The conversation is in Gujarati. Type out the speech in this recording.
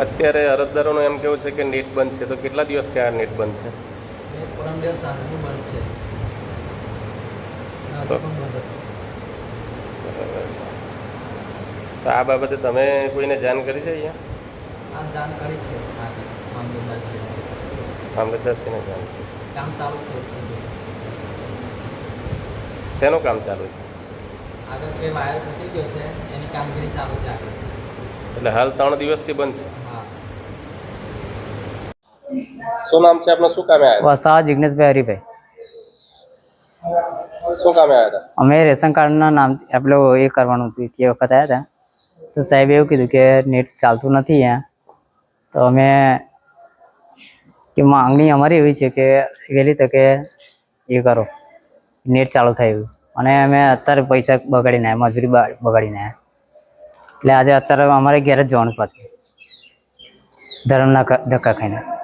અત્યારે અરજદારોનું એમ કેવું છે કે નેટ બંધ છે. તો કેટલા દિવસથી આ નેટ બંધ છે? પરમ દિવસ સાંજનું બંધ છે. તો- આ બાબતે તમે કોઈને જાણ કરી છે અહીંયા? જાણ કરી છે. મામલતદારશ્રીને જાણ કામ ચાલુ છે શેનું કામ ચાલુ છે? આગળ બે વાયર તૂટી ગયો છે. એની કામગીરી ચાલુ છે આગળ. એટલે હાલ ત્રણ દિવસથી બંધ છે? શું નામ છે આપનું? શું કામે આવ્યા વસા જિગ્નેશભાઈ હરિભાઈ. શું કામે આવ્યા હતા? અમે રેશન કાર્ડના નામ આપણે એ કરવાનું હતું. તે વખત આવ્યા હતા. તો સાહેબે એવું કીધું કે નેટ ચાલતું નથી અહીંયા. તો અમે કે માંગણી અમારી એવી છે કે વહેલી તકે એ કરો. નેટ ચાલુ થાય અને અમે અત્યારે પૈસા બગાડીને આવ્યા મજૂરી બા- બગાડીને આવ્યા. એટલે આજે અત્યારે અમારે ઘેર જ જવાનું પાછું. ધર્મના ધક્કા ખાઈને.